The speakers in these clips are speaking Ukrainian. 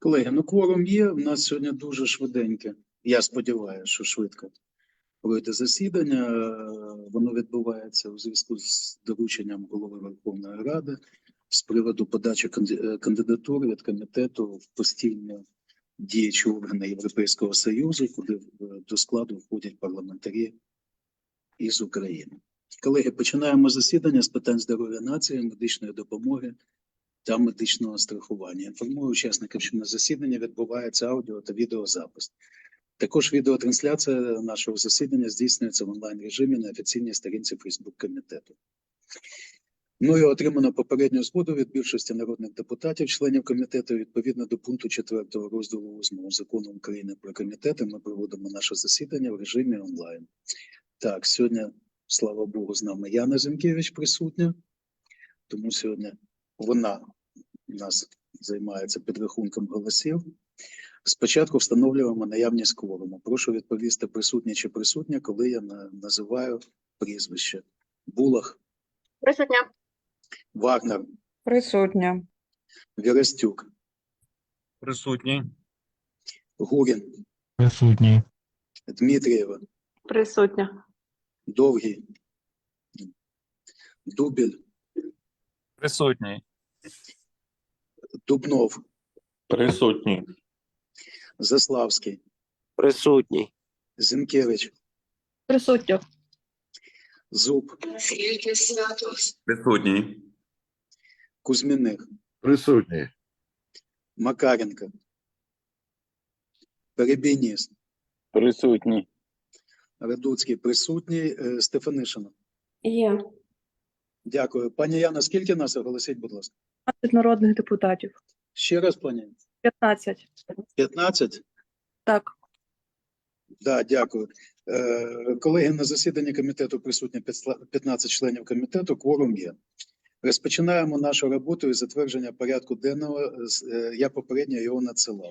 Колеги, ну кворум є. У нас сьогодні дуже швиденьке. Я сподіваюся, що швидко пройде засідання. Воно відбувається у зв'язку з дорученням голови Верховної Ради з приводу подачі е, кандидатур від комітету в постійні діючі органи Європейського Союзу, куди до складу входять парламентарі із України. Колеги, починаємо засідання з питань здоров'я нації, медичної допомоги та медичного страхування. Інформую учасників, що на засіданні відбувається аудіо та відеозапис. Також відеотрансляція нашого засідання здійснюється в онлайн режимі на офіційній сторінці Фейсбук комітету. Мною отримано попередню згоду від більшості народних депутатів, членів комітету. Відповідно до пункту 4 розділу 8 закону України про комітети, ми проводимо наше засідання в режимі онлайн. Так, сьогодні, слава Богу, з нами Яна Зінкевич присутня, тому сьогодні вона у нас займається підрахунком голосів. Спочатку встановлюємо наявність кворуму. Прошу відповісти присутні чи присутня, коли я називаю прізвище. Булах, Присутня. Вагнер, Присутня. Вірастюк, Присутній. Гурін, Присутній. Дмитрієва, Присутня. Довгий, Дубіль, Присутній. Дубнов, Присутній. Заславський, Присутній. Зінкевич, Присутня. Зуб, Присутній. Кузьміних, Присутній. Макаренко, Перебійніс, Присутній. Радуцький присутній, е, Стефанишина. Є. Дякую. Пані Яна, скільки нас оголосіть, будь ласка? 15 народних депутатів. Ще раз, пані. 15. 15? Так. Да, дякую. Е, колеги, на засіданні комітету присутні 15 членів комітету, кворум є. Розпочинаємо нашу роботу із затвердження порядку денного. Е, Я попередньо його надсилав.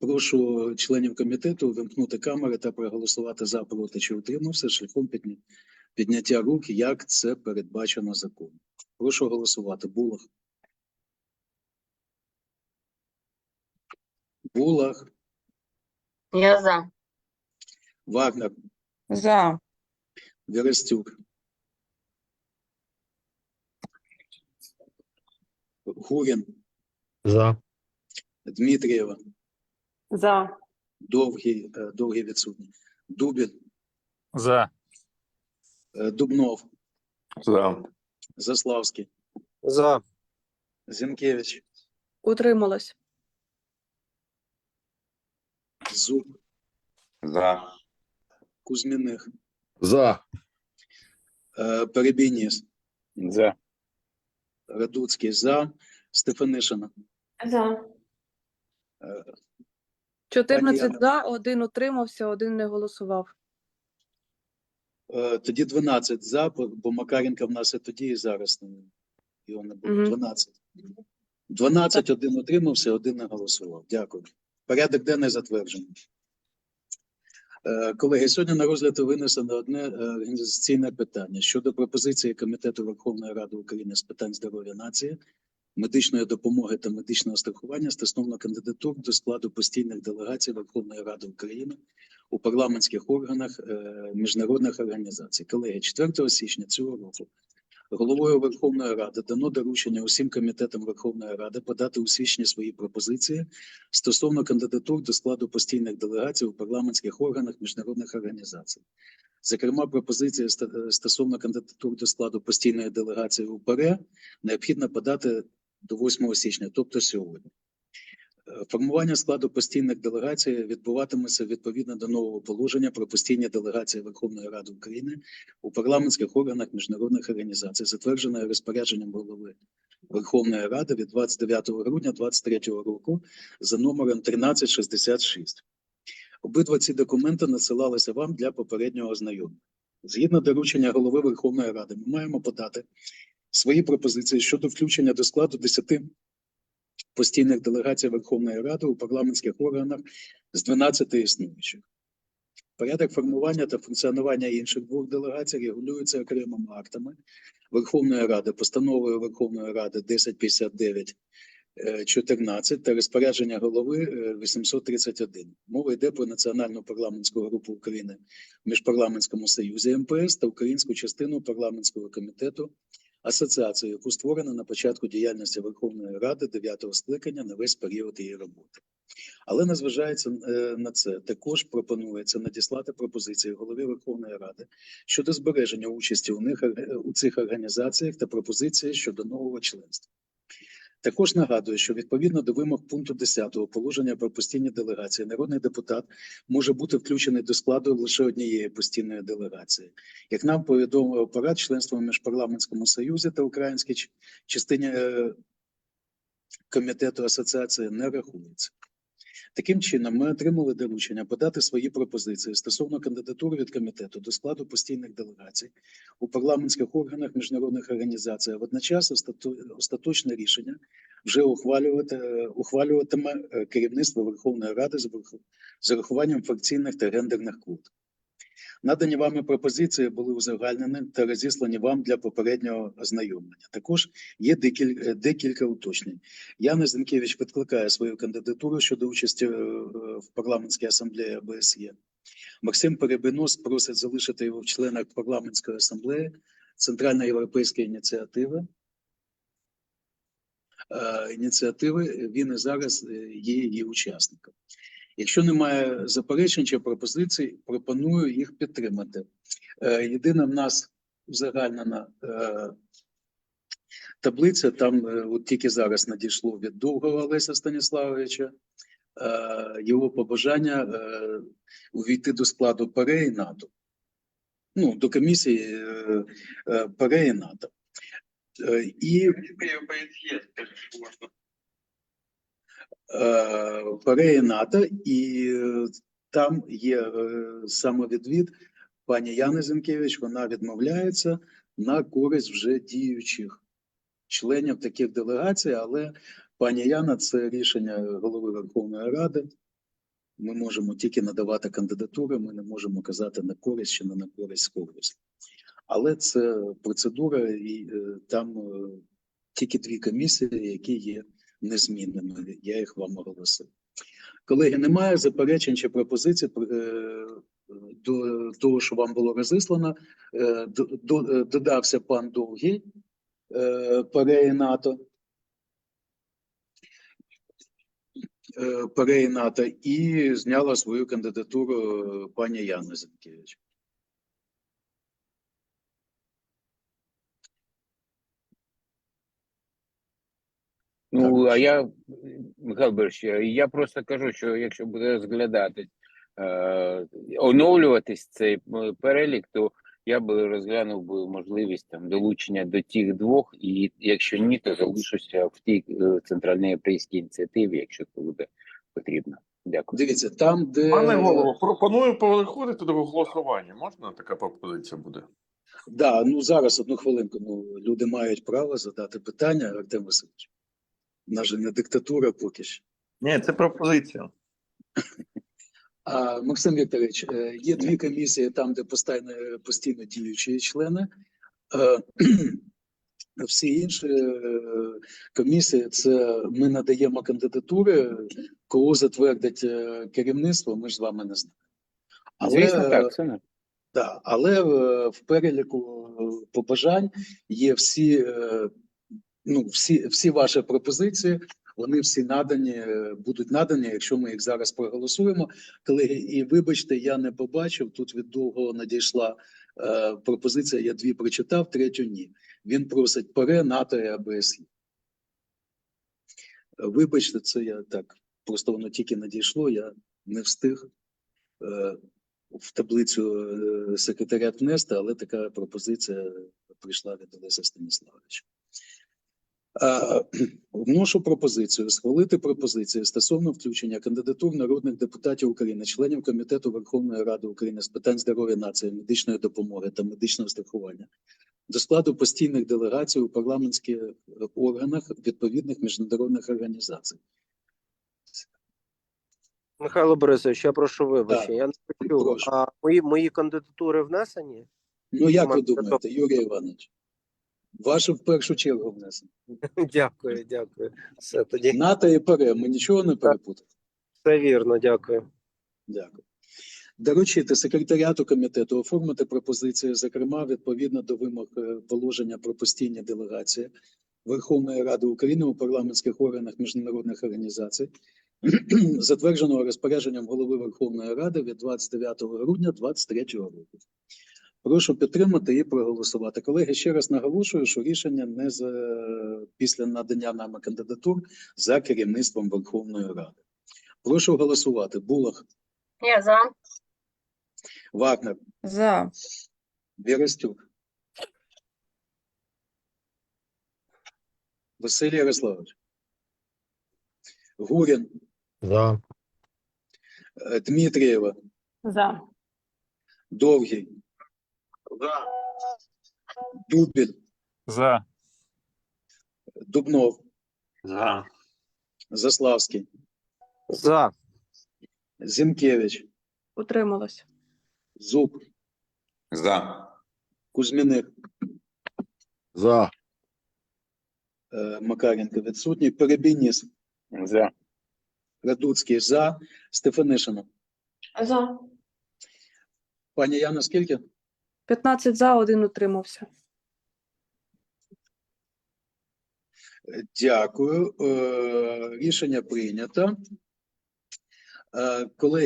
Прошу членів комітету вимкнути камери та проголосувати за, проти чи утримався шляхом підня- підняття рук, як це передбачено законом. Прошу голосувати. Булах. Булах, Я за. Вагнер, За. Верестюк, Гурін, За. Дмитрієва, За. Довгий, е, Довгий відсутній, Дубін, За. Е, Дубнов, За. Заславський, За. Зінкевич, Утрималась. Зуб, За. Кузьміних, За. е, Перебійніс, За. Радуцький, За, Стефанишина, За. е, 14 за, один утримався, один не голосував. Е, тоді 12 за, бо- бо Макаренка в нас і тоді, і зараз не- його не було. Мгм. 12. 12, один утримався, один не голосував. Дякую. Порядок денний затверджений. Е, Колеги, сьогодні на розгляд винесено одне е, організаційне питання щодо пропозиції Комітету Верховної Ради України з питань здоров'я нації, медичної допомоги та медичного страхування стосовно кандидатур до складу постійних делегацій Верховної Ради України у парламентських органах е, міжнародних організацій. Колеги, 4 січня цього року головою Верховної Ради дано доручення усім комітетам Верховної Ради подати у січні свої пропозиції стосовно кандидатур до складу постійних делегацій у парламентських органах міжнародних організацій. Зокрема, пропозиції е, стосовно кандидатур до складу постійної делегації у ПАРЕ необхідно подати до 8 січня, тобто сьогодні. Е, Формування складу постійних делегацій відбуватиметься відповідно до нового положення про постійні делегації Верховної Ради України у парламентських органах міжнародних організацій, затверджене розпорядженням голови Верховної Ради від 29 грудня 2023 року за номером 1366. Обидва ці документи надсилалися вам для попереднього ознайомлення. Згідно доручення голови Верховної Ради, ми маємо подати свої пропозиції щодо включення до складу 10 постійних делегацій Верховної Ради у парламентських органах з 12 існуючих. Порядок формування та функціонування інших двох делегацій регулюється окремими актами Верховної Ради, постановою Верховної Ради 1059 е, 14 та розпорядження голови е, 831. Мова йде про Національну парламентську групу України в Міжпарламентському союзі МПС та українську частину парламентського комітету асоціації, яку створено на початку діяльності Верховної Ради 9-го скликання на весь період її роботи. Але незважаючи е, на це, також пропонується надіслати пропозиції голові Верховної Ради щодо збереження участі у них е, у цих організаціях та пропозиції щодо нового членства. Також нагадую, що відповідно до вимог пункту 10 положення про постійні делегації, народний депутат може бути включений до складу лише однієї постійної делегації. Як нам повідомив апарат, членство в міжпарламентському союзі та українській частині е, комітету асоціації не рахується. Таким чином, ми отримали доручення подати свої пропозиції стосовно кандидатури від комітету до складу постійних делегацій у парламентських органах міжнародних організацій. Водночас остаточне рішення вже ухвалювати, ухвалюватиме е, керівництво Верховної Ради з урахуванням фракційних та гендерних квот. Надані вами пропозиції були узагальнені та розіслані вам для попереднього ознайомлення. Також є декілька, декілька уточнень. Яна Зінкевич відкликає свою кандидатуру щодо участі е, в парламентській асамблеї ОБСЄ. Максим Перебинос просить залишити його в членах парламентської асамблеї Центральної європейської ініціативи. Е, Ініціативи він і зараз е, є її учасником. Якщо немає заперечень чи пропозицій, пропоную їх підтримати. Е, Єдина в нас узагальнена е, таблиця, там е, от тільки зараз надійшло від довгого Олеся Станіславовича е, його побажання е, увійти до складу ПАРЕ і НАТО. Ну, до комісії е, е, ПАРЕ і НАТО. Е, І е, НАТО, і е, там є е, самовідвід пані Яни Зінкевич, вона відмовляється на користь вже діючих членів таких делегацій, але пані Яна, це рішення голови Верховної Ради. Ми можемо тільки надавати кандидатури, ми не можемо казати на користь чи не на користь когось. Але це процедура, і е, там тільки дві комісії, які є незмінними. Я їх вам оголосив. Колеги, немає заперечень чи пропозицій е, до того, що вам було розіслано. Е, е, Додався пан Довгий, Пареї НАТО. Пареї НАТО і зняла свою кандидатуру пані Яна Зінкевич. Ну, а я, Михайло Борисович, я просто кажу, що якщо буде розглядати, е, оновлюватись цей е, перелік, то я би розглянув би можливість там долучення до тих двох, і якщо ні, то залишуся в тій е, центральній європейській ініціативі, якщо це буде потрібно. Дякую. Дивіться, там, де Пане голово, пропоную переходити до голосування. Можна така пропозиція буде? да, ну зараз одну хвилинку. Ну люди мають право задати питання, Артем Васильович. Нас же не диктатура поки що. Ні, це пропозиція. А Максим Вікторович, е, є дві комісії там, де постійно, постійно діючі члени. Е, Всі інші е, комісії це ми надаємо кандидатури, кого затвердить керівництво, ми ж з вами не знаємо. Звісно, е, так, це не. Так, але в переліку побажань є всі, ну, всі, всі ваші пропозиції, вони всі надані, е, будуть надані, якщо ми їх зараз проголосуємо. Колеги, і вибачте, я не побачив. Тут від довго надійшла е, пропозиція. Я дві прочитав, третю ні. Він просить ПАРЕ, НАТО і АБСЄ. Вибачте, це я так. Просто воно тільки надійшло, я не встиг. Е, в таблицю е, секретаріат внести, але така пропозиція прийшла від Олеся Станіславовича. Е, Вношу пропозицію схвалити пропозицію стосовно включення кандидатур народних депутатів України, членів Комітету Верховної Ради України з питань здоров'я нації, медичної допомоги та медичного страхування до складу постійних делегацій у парламентських органах відповідних міжнародних організацій. Михайло Борисович, я прошу вибачення. Я не почув. Прошу. А мої, мої кандидатури внесені? Ну, як ви думаєте, Юрій Іванович? Вашу в першу чергу внесено. Дякую, дякую. Все тоді. НАТО і ПРЕ, ми нічого не перепутали? Все вірно, дякую. Дякую. Доручити секретаріату комітету оформити пропозиції, зокрема, відповідно до вимог е, положення про постійні делегації Верховної Ради України у парламентських органах міжнародних організацій, затвердженого розпорядженням голови Верховної Ради від 29 грудня 2023 року. Прошу підтримати і проголосувати. Колеги, ще раз наголошую, що рішення не за після надання нами кандидатур за керівництвом Верховної Ради. Прошу голосувати. Булах, Я за. Вагнер, За. Берестюк. Василь Ярославович. Гурін, За. е, Дмитрієва, За. Довгий. Дубіль, За. Дубнов, За. Заславський, За. Зінкевич, Утрималась. Зуб, За. Кузьміних, За. е, Макаренко відсутній, Перебійніс, За. Радуцький за, Стефанишина. За. Пані Яна, скільки? 15 за, один утримався. Дякую. Е, Рішення прийнято. Е, Колеги,